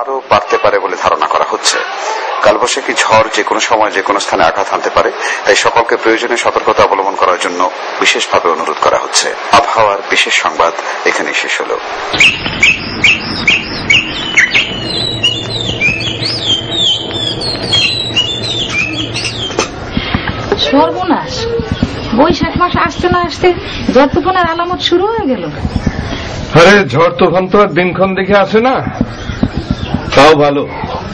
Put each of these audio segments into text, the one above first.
আরও বাড়তে পারে বলে ধারণা করা হচ্ছে। কালবৈশাখী ঝড় যে কোনো সময় যে কোনো স্থানে আঘাত আনতে পারে তাই সকলকে প্রয়োজনে সতর্কতা অবলম্বন করার জন্য বিশেষভাবে অনুরোধ করা হচ্ছে। আবহাওয়ার বিশেষ সংবাদ এখানে শেষ হল। সর্বনাশ। বৈশাখ মাস আসতে না আসতে ঝড় তুফানের আলামত শুরু হয়ে গেল। আরে ঝড় তুফান তো আর দিনক্ষণ দেখে আসে না। তাও ভালো।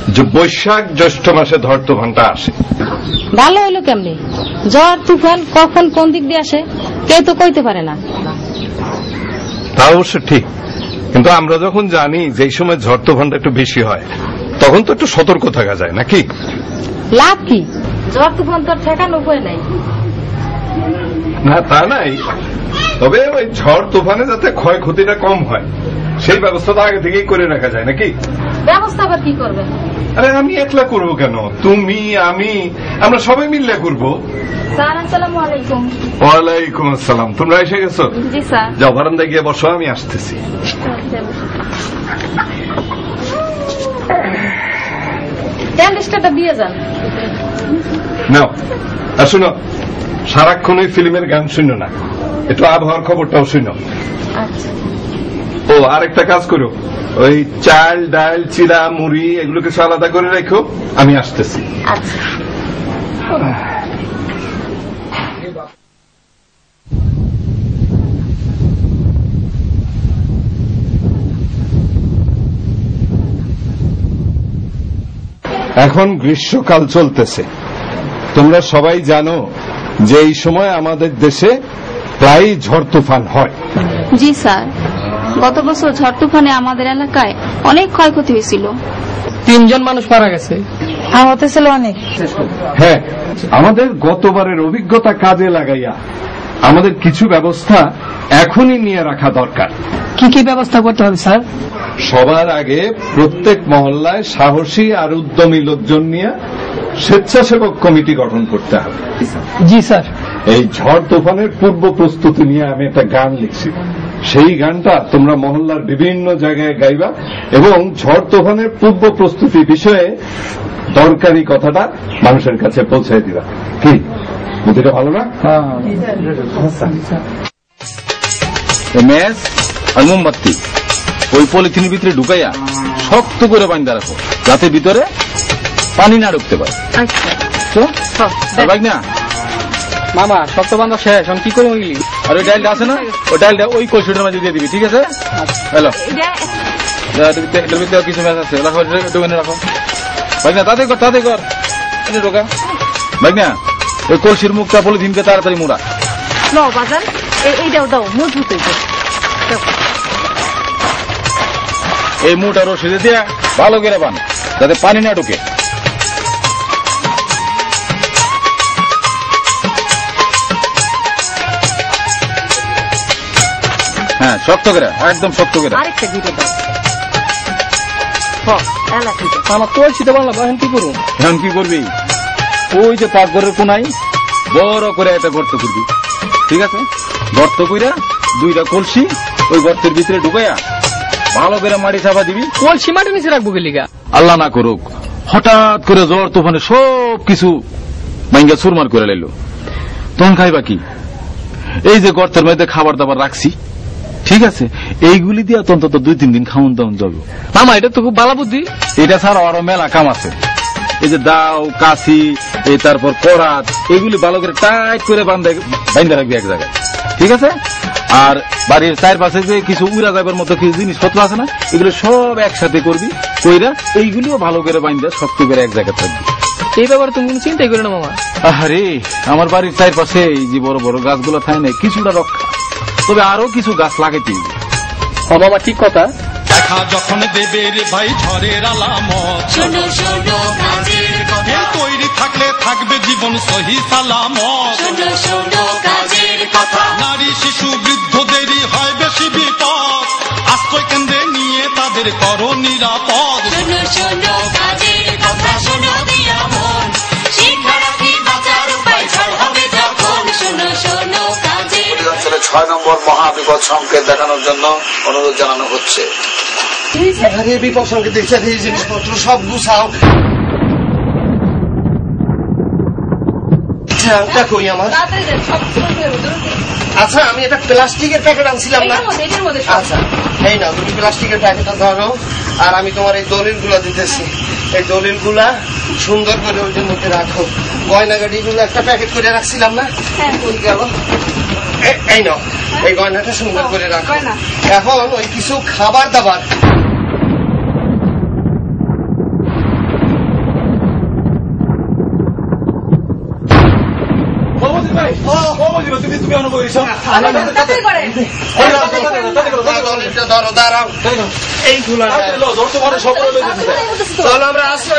যে বৈশাখ জ্যৈষ্ঠ মাসে ঝড় তুফানটা আসে। ভালো হইল কেমনি? ঝড় তুফান কখন কোন দিক দিয়ে আসে কেউ তো কইতে পারে না। তা অবশ্য ঠিক। কিন্তু আমরা যখন জানি যে সময় ঝড় তুফানটা একটু বেশি হয় তখন তো একটু সতর্ক থাকা যায় নাকি? লাভ কি? ঝড় তুফান তো ঠেকানো উপায় নাই। না তা নাই। তবে ওই ঝড় তুফানে যাতে ক্ষয়ক্ষতিটা কম হয় সেই ব্যবস্থা তো আগে থেকেই করে রাখা যায় নাকি? ব্যবস্থা আবার কি করবেন আরে আমি একলা করব কেন? তুমি আমি আমরা সবাই মিললে করব। স্যার আসসালামু আলাইকুম। ওয়ালাইকুম আসসালাম। তোমরা এসে গেছো? জি স্যার। যাও বারান্দায় গিয়ে বসো আমি আসতেছি। ক্যান্ডিসটা দিয়ে যান। নাও আর শুনো সারাক্ষণ ওই ফিল্মের গান শুনো না। একটু আবহাওয়ার খবরটাও শুনো। আচ্ছা। ও আরেকটা কাজ করো। ওই চাল ডাল চিরা মুড়ি এগুলো কিছু আলাদা করে রেখো। আমি আসতেছি। আচ্ছা। এখন গ্রীষ্মকাল চলতেছে। তোমরা সবাই জানো যে এই সময় আমাদের দেশে প্রায় ঝড় তুফান হয়। জি স্যার। গত বছর ঝড় তুফানে আমাদের এলাকায় অনেক ক্ষয়ক্ষতি হয়েছিল। তিনজন মানুষ মারা গেছে। আহত ছিল অনেক। হ্যাঁ আমাদের গতবারের অভিজ্ঞতা কাজে লাগাইয়া আমাদের কিছু ব্যবস্থা এখনই নিয়ে রাখা দরকার। কি কি ব্যবস্থা করতে হবে স্যার? সবার আগে প্রত্যেক মহল্লায় সাহসী আর উদ্যমী লোকজন নিয়ে স্বেচ্ছাসেবক কমিটি গঠন করতে হবে। জি স্যার। এই ঝড় তুফানের পূর্ব প্রস্তুতি নিয়ে আমি একটা গান লিখছি। সেই গানটা তোমরা মহল্লার বিভিন্ন জায়গায় গাইবা এবং ঝড় তুফানের পূর্ব প্রস্তুতি বিষয়ে দরকারি কথাটা মানুষের কাছে পৌঁছে দিবা। কি? বুদ্ধিটা ভালো না? ম্যাচ আর মোমবাতি। ওই পলিথিনের ভিতরে ঢুকাইয়া শক্ত করে বান্ধা রাখো যাতে ভিতরে পানি না ঢুকতে পারে। তো? না মামা শক্ত বান্ধব শেষ এখন কি করে হইলি আর ওই ডাইলটা আছে না? ওই ডাইলটা ওই কলসিটার মাঝে দিয়ে দিবি ঠিক আছে? হ্যালো। কিছু ম্যাচ আছে রাখো রাখো। বাইক না তাতে কর তাতে কর। ঢোকা ওই কলসির মুখটা পলিথিনকে তাড়াতাড়ি মোড়া। ল বাজান। এইটাও দাও মজবুত এই মুটা রসিদে দিয়ে ভালো করে বান যাতে পানি না ঢুকে। হ্যাঁ শক্ত করে একদম শক্ত করে। আরেকটা দিতে দাও। হ এলাকা তো বাংলা এখন কি করুন এখন কি করবি? ওই যে পাকঘরের কোনায় বড় করে একটা গর্ত করবি ঠিক আছে? গর্ত কইরা দুইটা কলসি ওই গর্তের ভিতরে ঢুকাইয়া ভালো করে মাটি চাপা দিবি। কলসি মাটি নিচে রাখব গেলিগা আল্লাহ না করুক হঠাৎ করে জ্বর তুফানে সব কিছু মাইঙ্গা চুরমার করে লাইলো। তখন খাইবা কি? এই যে গর্তের মধ্যে খাবার দাবার রাখছি ঠিক আছে এইগুলি দিয়ে অন্তত দুই তিন দিন খাওয়ান দাওয়ান যাবে মামা এটা তো খুব ভালো বুদ্ধি। এটা ছাড়া আরও মেলা কাম আছে। এই যে দাও কাশি এই তারপর করাত এগুলি ভালো করে টাইট করে বান্ধে বান্ধে রাখবি এক জায়গায়। ঠিক আছে? আর বাড়ির চারপাশে যে কিছু উড়া যাবার মতো কিছু জিনিসপত্র আছে না এগুলো সব একসাথে করবি কইরা এইগুলিও ভালো করে বান্ধে শক্ত করে এক জায়গায় থাকবি। এই ব্যাপারে তুমি কোনো চিন্তাই করো না মামা। আরে আমার বাড়ির চারপাশে এই যে বড় বড় গাছগুলো থাকে না কিছুটা রক্ষা। তবে আরও কিছু গাছ লাগাইতে। ও মামা ঠিক কথা। দেখা যখন দেবে রে ভাই ঝড়ের আলামত। শোনো শোনো কাজের কথা। তৈরি থাকলে থাকবে জীবন সহি সালামত। শোনো শোনো কাজের কথা। নারী শিশু বৃদ্ধদেরই হয় বেশি বিপদ। আশ্রয় কেন্দ্রে নিয়ে তাদের করো নিরাপদ। শোনো শোনো ছয় নম্বর মহাবিপদ সংকেত দেখানোর জন্য অনুরোধ জানানো হচ্ছে। বিপদ সংকেত দেখছে জিনিসপত্র সব গুছাও। আচ্ছা কই আমার? আচ্ছা আমি একটা প্লাস্টিকের প্যাকেট আনছিলাম না। আচ্ছা এই না তুমি প্লাস্টিকের প্যাকেটটা ধরো আর আমি তোমার এই দলিলগুলা দিতেছি। এই দলিলগুলা সুন্দর করে ওইটার মধ্যে রাখো। গয়নাগাড়ি গুলো একটা প্যাকেট করে রাখছিলাম না? কই এই নাও। এই গয়নাটা সুন্দর করে রাখো। এখন ওই কিছু খাবার দাবার। চলো আমরা আসো